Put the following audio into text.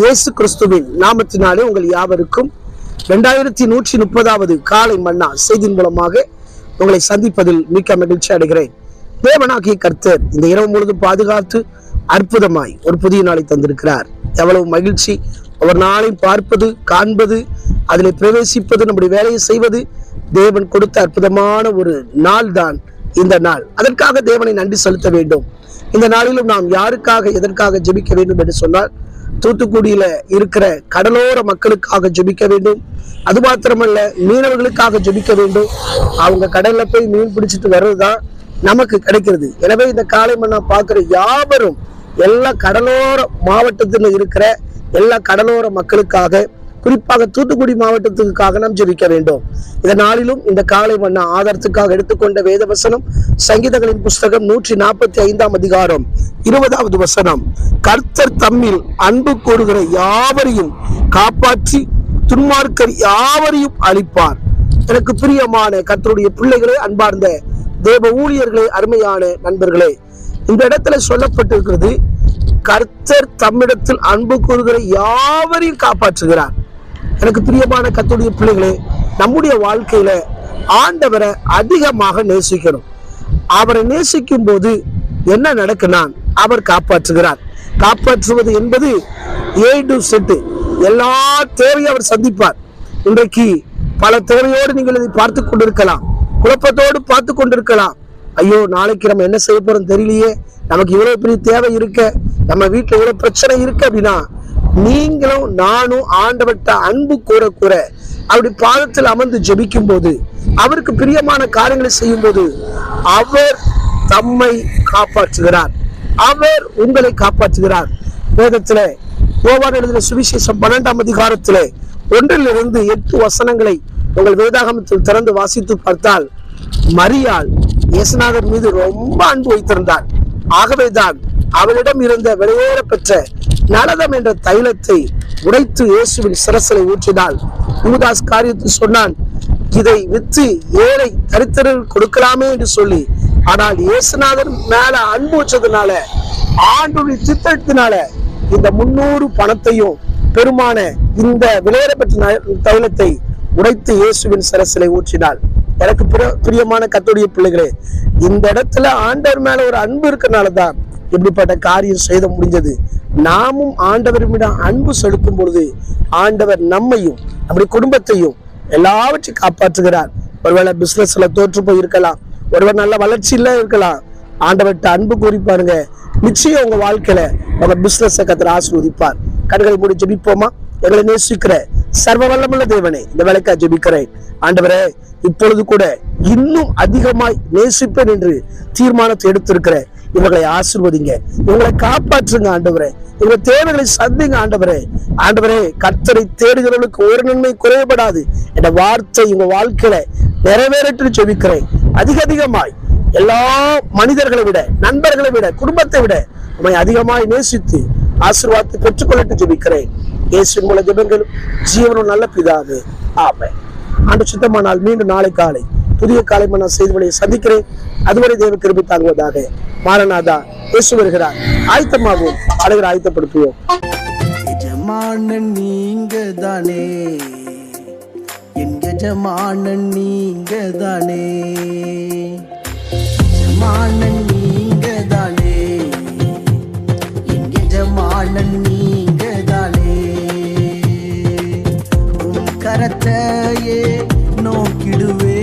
இயேசு கிறிஸ்துவின் நாமத்தினாலே உங்கள் யாவருக்கும் ரெண்டாயிரத்தி நூற்றி முப்பதாவது காலை மன்னா செய்தியின் மூலமாக உங்களை சந்திப்பதில் மிக்க மகிழ்ச்சி அடைகிறேன். தேவனாகிய கர்த்தர் இந்த இரவு முழுதும் பாதுகாத்து அற்புதமாய் ஒரு புதிய நாளை தந்திருக்கிறார். எவ்வளவு மகிழ்ச்சி. ஒரு நாளை பார்ப்பது காண்பது அதில் பிரவேசிப்பது நம்முடைய வேலையை செய்வது தேவன் கொடுத்த அற்புதமான ஒரு நாள் தான் இந்த நாள். அதற்காக தேவனை நன்றி செலுத்த வேண்டும். இந்த நாளிலும் நாம் யாருக்காக எதற்காக ஜெபிக்க வேண்டும் என்று சொன்னால் தூத்துக்குடியில இருக்கிற கடலோர மக்களுக்காக ஜெபிக்க வேண்டும். அது மாத்திரமல்ல மீனவர்களுக்காக ஜெபிக்க வேண்டும். அவங்க கடல்ல போய் மீன் பிடிச்சிட்டு வர்றதுதான் நமக்கு கிடைக்கிறது. எனவே இந்த காலை மண்ணா பார்க்கிற யாவரும் எல்லா கடலோர மாவட்டத்தில் இருக்கிற எல்லா கடலோர மக்களுக்காக குறிப்பாக தூத்துக்குடி மாவட்டத்துக்காக நாம் ஜெபிக்க வேண்டும். இந்த நாளிலும் இந்த காலை மன்னா ஆதாரத்துக்காக எடுத்துக்கொண்ட வேத வசனம் சங்கீதங்களின் புஸ்தகம் நூற்றி நாற்பத்தி ஐந்தாம் அதிகாரம் இருபதாவது வசனம். கர்த்தர் தம்மில் அன்பு கூறுகிற யாவரையும் காப்பாற்றி துன்மார்க்கர் யாவரையும் அழிப்பார். எனக்கு பிரியமான கர்த்தருடைய பிள்ளைகளே அன்பார்ந்த தேவ ஊழியர்களே அருமையான நண்பர்களே இந்த இடத்துல சொல்லப்பட்டிருக்கிறது கர்த்தர் தம்மிடத்தில் அன்பு கூறுகிற யாவரையும் காப்பாற்றுகிறார். எனக்கு பிரியமான கத்துடைய பிள்ளைகளே நம்முடைய வாழ்க்கையில ஆண்டவரை அதிகமாக நேசிக்கணும் அவரை நேசிக்கும் போது என்ன நடக்குனா அவர் காப்பாற்றுகிறார். காப்பாற்றுவது என்பது ஏ டு செட்டு எல்லா தேவையும் அவர் சந்திப்பார். இன்றைக்கு பல தேவையோடு நீங்கள் இதை பார்த்து கொண்டிருக்கலாம். குழப்பத்தோடு பார்த்து கொண்டிருக்கலாம். ஐயோ நாளைக்கு நம்ம என்ன செய்ய போறோம் தெரியலையே. நமக்கு இவ்வளவு பெரிய தேவை இருக்க. நம்ம வீட்டுல இவ்வளவு பிரச்சனை இருக்கு அப்படின்னா நீங்களும் நானும் ஆண்டவட்ட அன்பு கூற கூற அப்படி பாதத்தில் அமர்ந்து ஜெபிக்கும் போது அவருக்கு பிரியமான காரியங்களை செய்யும் போது அவர் தம்மை காப்பாற்றுகிறார். அவர் உங்களை காப்பாற்றுகிறார். வேதத்தில் யோவான் எழுதின சுவிசேஷம் பன்னெண்டாம் அதிகாரத்திலே ஒன்றிலிருந்து எட்டு வசனங்களை உங்கள் வேதாகமத்தில் திறந்து வாசித்து பார்த்தால் மரியாள் இயேசுநாதர் மீது ரொம்ப அன்பு வைத்திருந்தார். ஆகவேதான் அவளிடம் இருந்த வெளியேற பெற்ற நலதம் என்ற தைலத்தை உடைத்து இயேசுவின் சிரசலை ஊற்றினாள். யூதாஸ் காரியத்தில் சொன்னான் இதை வித்து ஏழை தரித்திரர் கொடுக்கலாமே என்று சொல்லி ஆனால் இயேசுநாதர் மேல அன்பு வச்சதுனால ஆண்டுடைய சித்தத்தினால இந்த முன்னூறு பணத்தையும் பெருமான இந்த விளையாடப்பட்ட தைலத்தை உடைத்து இயேசுவின் சரசிலை ஊற்றினாள் எனக்கு பிர- பிரியமான கத்தோடைய பிள்ளைகளே இந்த இடத்துல ஆண்டவர் மேல ஒரு அன்பு இருக்கனால தான் இப்படிப்பட்ட காரியம் செய்த முடிஞ்சது. நாமும் ஆண்டவரிடம் அன்பு செலுத்தும் பொழுது ஆண்டவர் நம்மையும் நம்முடைய குடும்பத்தையும் எல்லாவற்றையும் காப்பாற்றுகிறார். ஒருவேளை பிசினஸ்ல தோற்று போய் இருக்கலாம் ஒருவர் நல்ல வளர்ச்சியில இருக்கலாம். ஆண்டவர்கிட்ட அன்பு கூறி பாருங்க. நிச்சயம் உங்க வாழ்க்கையில உங்க பிசினஸ் கத்திர ஆசீர்வதிப்பார். கண்கள் மூடி ஜெபிப்போமா? எங்களை நேசிக்கிற சர்வ வல்லமுள்ள தேவனே இந்த வேலைக்கா ஜெபிக்கிறேன். ஆண்டவரே இப்பொழுது கூட இன்னும் அதிகமாய் நேசிப்பேன் என்று தீர்மானத்தை எடுத்திருக்கிற இவர்களை ஆசிர்வதிங்க. இவங்களை காப்பாற்றுங்க ஆண்டவரே. இவங்க தேவைகளை சந்திங்க ஆண்டவரே. ஆண்டவரே கர்த்தரை தேடுகிறவர்களுக்கு ஒரு நன்மை குறைபடாது என்ற வார்த்தை இவங்க வாழ்க்கையில நிறைவேறட்டு ஜெபிக்கிறேன். அதிக அதிகமாய் எல்லா மனிதர்களை விட நண்பர்களை விட குடும்பத்தை விட உண்மை அதிகமாய் நேசித்து ஆசீர்வாதத்தை பெற்றுக்கொள்ளட்டு ஜெபிக்கிறேன். இயேசுவின் மூல ஜெபங்களும் ஜீவனும் நல்ல பிதாவே. ஆமென். ஆண்டு சுத்தமானால் மீண்டும் நாளை காலை புதிய காலை நான் செய்திகளை சந்திக்கிறேன். அதுவரை தேவ கிருபி தாங்குவதாக மாரநாதா இயேசு வருகிறார். ஆயத்தமாகவும் அழகர் ஆயத்தப்படுத்துவோம். நீங்க தானே எஜமானன் நீங்க தானே எஜமானன் நீங்க தானே என் எஜமானன் நீங்க தானே உன் கரத்தையே நோக்கிடுவே